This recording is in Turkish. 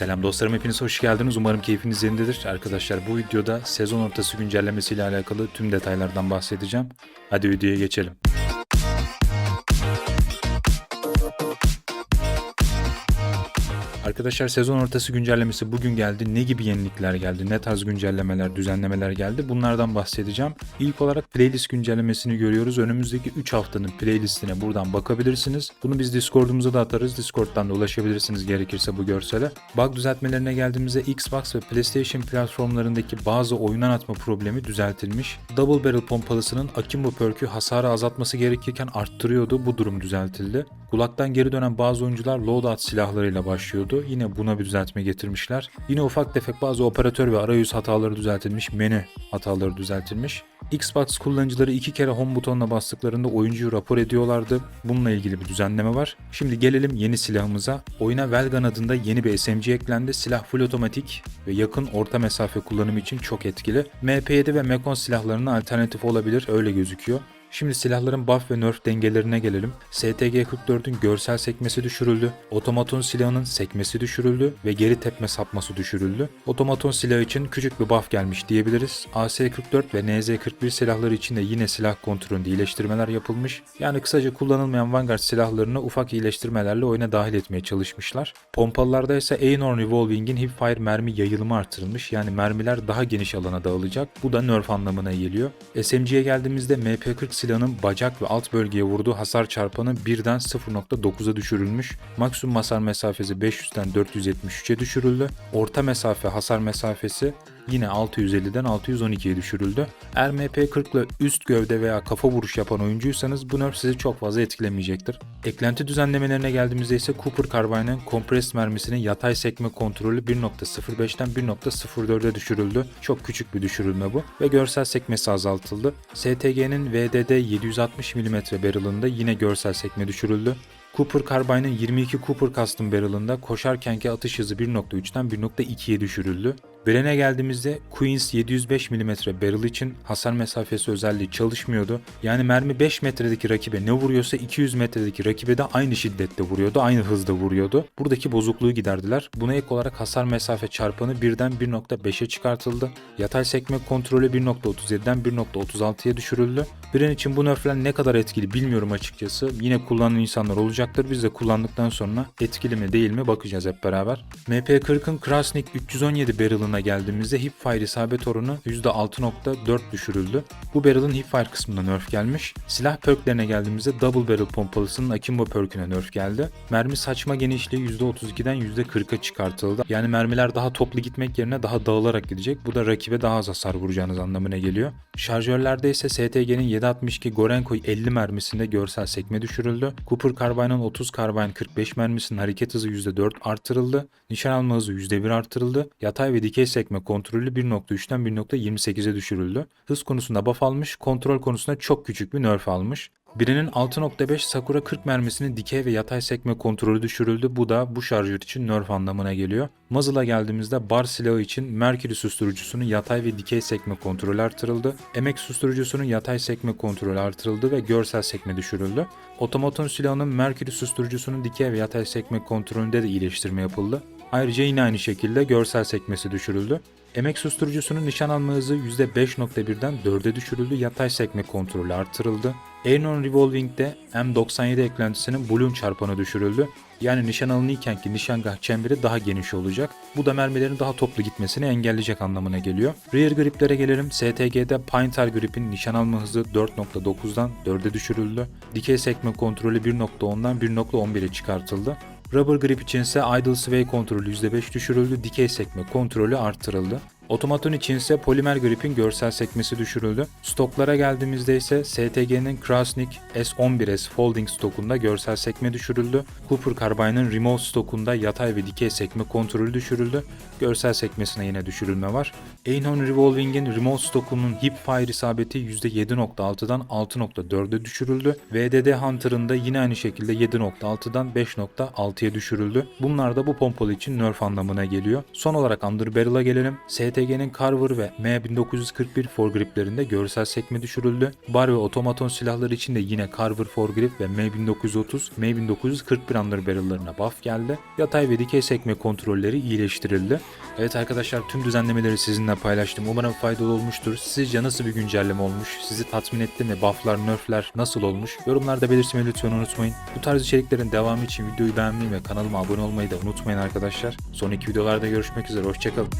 Selam dostlarım hepiniz hoş geldiniz. Umarım keyfiniz yerindedir. Arkadaşlar bu videoda sezon ortası güncellemesiyle alakalı tüm detaylardan bahsedeceğim. Hadi videoya geçelim. Arkadaşlar sezon ortası güncellemesi bugün geldi. Ne gibi yenilikler geldi? Ne tarz güncellemeler, düzenlemeler geldi? Bunlardan bahsedeceğim. İlk olarak playlist güncellemesini görüyoruz. Önümüzdeki 3 haftanın playlistine buradan bakabilirsiniz. Bunu biz Discord'umuza da atarız. Discord'dan da ulaşabilirsiniz gerekirse bu görsele. Bug düzeltmelerine geldiğimizde Xbox ve PlayStation platformlarındaki bazı oyundan atma problemi düzeltilmiş. Double Barrel pompalısının Akimbo perk'ü hasarı azaltması gerekirken arttırıyordu. Bu durum düzeltildi. Kulaktan geri dönen bazı oyuncular loadout silahlarıyla başlıyordu. Yine buna bir düzeltme getirmişler. Yine ufak tefek bazı operatör ve arayüz hataları düzeltilmiş, menü hataları düzeltilmiş. Xbox kullanıcıları iki kere home butonuna bastıklarında oyuncuyu rapor ediyorlardı. Bununla ilgili bir düzenleme var. Şimdi gelelim yeni silahımıza. Oyuna Velgan adında yeni bir SMG eklendi. Silah full otomatik ve yakın orta mesafe kullanımı için çok etkili. MP7 ve Mekon silahlarına alternatif olabilir öyle gözüküyor. Şimdi silahların buff ve nerf dengelerine gelelim. STG-44'ün görsel sekmesi düşürüldü. Otomaton silahının sekmesi düşürüldü ve geri tepme sapması düşürüldü. Otomaton silahı için küçük bir buff gelmiş diyebiliriz. AS-44 ve NZ-41 silahları için de yine silah kontrolünde iyileştirmeler yapılmış. Yani kısaca kullanılmayan Vanguard silahlarını ufak iyileştirmelerle oyuna dahil etmeye çalışmışlar. Pompalılarda ise Aeon Revolving'in hipfire mermi yayılımı artırılmış. Yani mermiler daha geniş alana dağılacak. Bu da nerf anlamına geliyor. SMG'ye geldiğimizde MP40 silahının bacak ve alt bölgeye vurduğu hasar çarpanı birden 0.9'a düşürülmüş. Maksimum hasar mesafesi 500'den 473'e düşürüldü. Orta mesafe hasar mesafesi yine 650'den 612'ye düşürüldü. Eğer MP40 ile üst gövde veya kafa vuruş yapan oyuncuysanız bu nerf sizi çok fazla etkilemeyecektir. Eklenti düzenlemelerine geldiğimizde ise Cooper Carbine'ın kompres mermisinin yatay sekme kontrolü 1.05'ten 1.04'e düşürüldü. Çok küçük bir düşürülme bu ve görsel sekmesi azaltıldı. STG'nin VDD 760 mm barrel'ında yine görsel sekme düşürüldü. Cooper Carbine'ın 22 Cooper Custom Barrel'ında koşarkenki atış hızı 1.3'ten 1.2'ye düşürüldü. Bren'e geldiğimizde Queens 705 mm barrel için hasar mesafesi özelliği çalışmıyordu. Yani mermi 5 metredeki rakibe ne vuruyorsa 200 metredeki rakibe de aynı şiddette vuruyordu, aynı hızda vuruyordu. Buradaki bozukluğu giderdiler. Buna ek olarak hasar mesafe çarpanı birden 1.5'e çıkartıldı. Yatay sekme kontrolü 1.37'den 1.36'ya düşürüldü. Bren için bu nerfler ne kadar etkili bilmiyorum açıkçası. Yine kullanan insanlar olacaktır. Biz de kullandıktan sonra etkili mi değil mi bakacağız hep beraber. MP40'ın Krasnik 317 barrel'ına geldiğimizde hipfire isabet oranı %6.4 düşürüldü. Bu barrel'ın hipfire kısmında nerf gelmiş. Silah perklerine geldiğimizde double barrel pompalısının Akimbo perküne nerf geldi. Mermi saçma genişliği %32'den %40'a çıkartıldı. Yani mermiler daha toplu gitmek yerine daha dağılarak gidecek. Bu da rakibe daha az hasar vuracağınız anlamına geliyor. Şarjörlerde ise STG'nin 762 Gorenko 50 mermisinde görsel sekme düşürüldü. Cooper Carbine'ın 30 Carbine 45 mermisinin hareket hızı %4 artırıldı. Nişan alma hızı %1 artırıldı. Yatay ve dikey sekme kontrolü 1.3'ten 1.28'e düşürüldü. Hız konusunda buff almış, kontrol konusunda çok küçük bir nerf almış. Birinin 6.5 Sakura 40 mermisinin dikey ve yatay sekme kontrolü düşürüldü. Bu da bu şarjör için nerf anlamına geliyor. Muzzle'a geldiğimizde bar silahı için Mercury susturucusunun yatay ve dikey sekme kontrolü artırıldı. MX susturucusunun yatay sekme kontrolü artırıldı ve görsel sekme düşürüldü. Otomaton silahının Mercury susturucusunun dikey ve yatay sekme kontrolünde de iyileştirme yapıldı. Ayrıca yine aynı şekilde görsel sekmesi düşürüldü. Emek susturucusunun nişan alma hızı %5.1'den 4'e düşürüldü, yatay sekme kontrolü artırıldı. Aeron Revolving'de M97 eklentisinin balloon çarpanı düşürüldü. Yani nişan alınırken ki nişangah çemberi daha geniş olacak. Bu da mermilerin daha toplu gitmesini engelleyecek anlamına geliyor. Rear griplere gelelim. STG'de Pintar gripin nişan alma hızı 4.9'dan 4'e düşürüldü. Dikey sekme kontrolü 1.10'dan 1.11'e çıkartıldı. Rubber grip içinse idle sway kontrolü %5 düşürüldü, dikey sekme kontrolü artırıldı. Otomaton için ise polimer gripin görsel sekmesi düşürüldü. Stoklara geldiğimizde ise STG'nin Krasnik S11S Folding stokunda görsel sekme düşürüldü. Cooper Carbine'ın Remote stokunda yatay ve dikey sekme kontrolü düşürüldü. Görsel sekmesine yine düşürülme var. Einhorn Revolving'in Remote stokunun hipfire isabeti %7.6'dan 6.4'e düşürüldü. VDD Hunter'ın da yine aynı şekilde 7.6'dan 5.6'ya düşürüldü. Bunlar da bu pompalı için nerf anlamına geliyor. Son olarak Underbarrel'a gelelim. ST MTG'nin Carver ve M1941 foregriplerinde görsel sekme düşürüldü. Bar ve otomaton silahları için de yine Carver foregrip ve M1930, M1941 underbarrel'larına buff geldi. Yatay ve dikey sekme kontrolleri iyileştirildi. Evet arkadaşlar tüm düzenlemeleri sizinle paylaştım. Umarım faydalı olmuştur. Sizce nasıl bir güncelleme olmuş? Sizi tatmin etti mi? Bufflar, nerfler nasıl olmuş? Yorumlarda belirtmeyi lütfen unutmayın. Bu tarz içeriklerin devamı için videoyu beğenmeyi ve kanalıma abone olmayı da unutmayın arkadaşlar. Sonraki videolarda görüşmek üzere. Hoşçakalın.